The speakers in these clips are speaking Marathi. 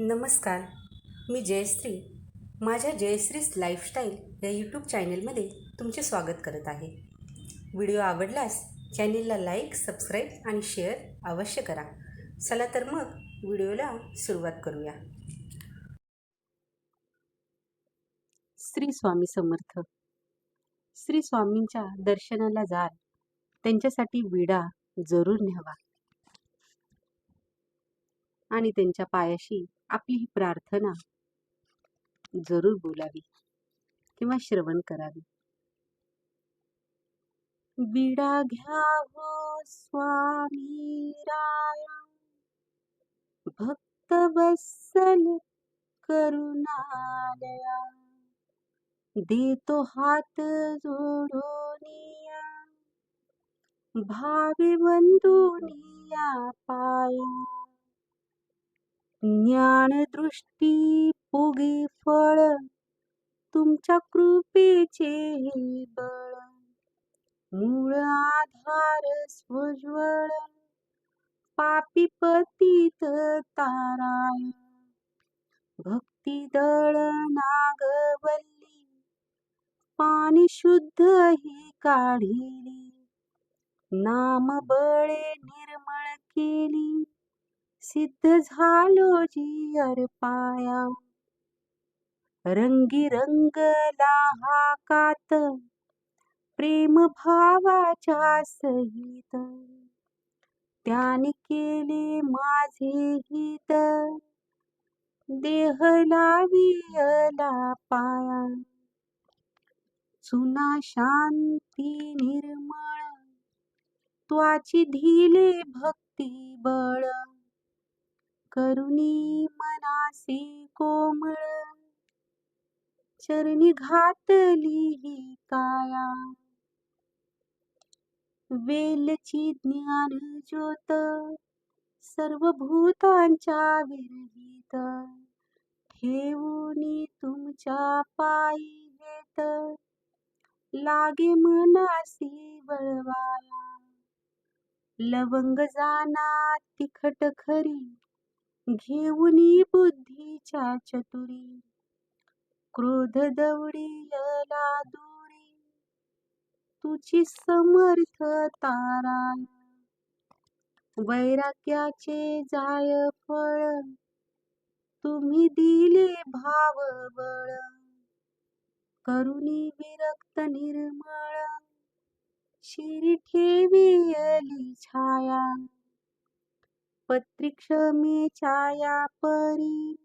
नमस्कार मी जयश्री. माझ्या जयश्रीज लाईफस्टाईल या यूट्यूब चॅनलमध्ये तुमचे स्वागत करत आहे. व्हिडिओ आवडल्यास चॅनेलला लाईक सबस्क्राईब आणि शेअर अवश्य करा. चला तर मग व्हिडिओला सुरुवात करूया. श्री स्वामी समर्थ. श्री स्वामींच्या दर्शनाला जाल. त्यांच्यासाठी विडा जरूर न्यावा. आणि त्यांच्या पायाशी आपली ही प्रार्थना जरूर बोलावी किंवा श्रवण करावी. बिडा घ्यावो हो स्वामी राया. भक्त बसल करुणालया. देतो हात जोडोनिया. भावे बंधुनिया पाया. ज्ञानदृष्टी पोगे फळ तुमच्या कृपेचे हे बळ. मूळ आधार स्वज्वळ पापी पतित ताराय. भक्ती दळ नागवल्ली पाणी शुद्ध ही काढिली. नाम बळे निर्मळ केली सिद्ध झालो जी पाया रंगी रंगला हा कात प्रेम भावाच्या सहित. त्याने केले माझे हित देह लावियला पाया चुना शांती निर्मळ त्वाची धीले भक्ती बळ. करुणी मनासी कोमळ. चरणी घातली ही काया. वेलची ज्ञान ज्योत. सर्व भूतांच्या विरहित. ठेवूनी तुमच्या पायी हेत लागे मनासी वळवाया. लवंग जाना तिखट खरी. घेऊनी बुद्धीच्या चतुरी. क्रोध दवडीयला दूरी तुझी समर्थ तारा. वैराग्याचे जाय फळ. तुम्ही दिले भाव बळ. करुणी विरक्त निर्मळ. शिरी ठेवियली छाया. पत्रिक्षमे छाया परी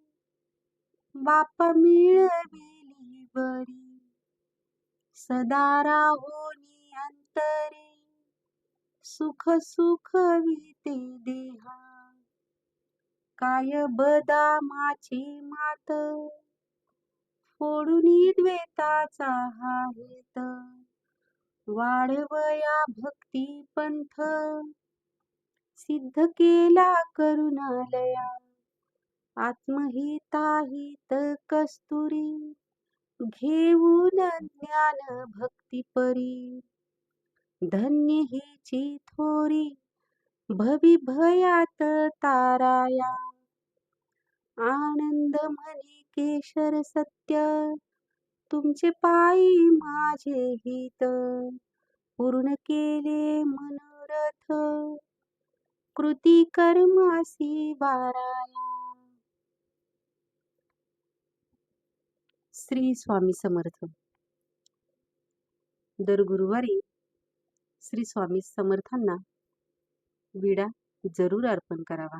बाप मिळविली बरी. सदा राहोनी अंतरी सुख सुख विते देहा. काय बदामाची मात फोडून द्वेताचा हा हेत. वाढवया भक्ती पंथ सिद्ध केला करुणालया. आत्महिताहित कस्तुरी. घेऊन ज्ञान भक्ती परी. धन्य हिची थोरी. भवी भयात ताराया. आनंद म्हणे केशर सत्य. तुमचे पायी माझे हित. पूर्ण केले मनोरथ. कृती कर्मासी वाराया श्री स्वामी समर्थ. दर गुरुवारी श्री स्वामी समर्थांना विडा जरूर अर्पण करावा.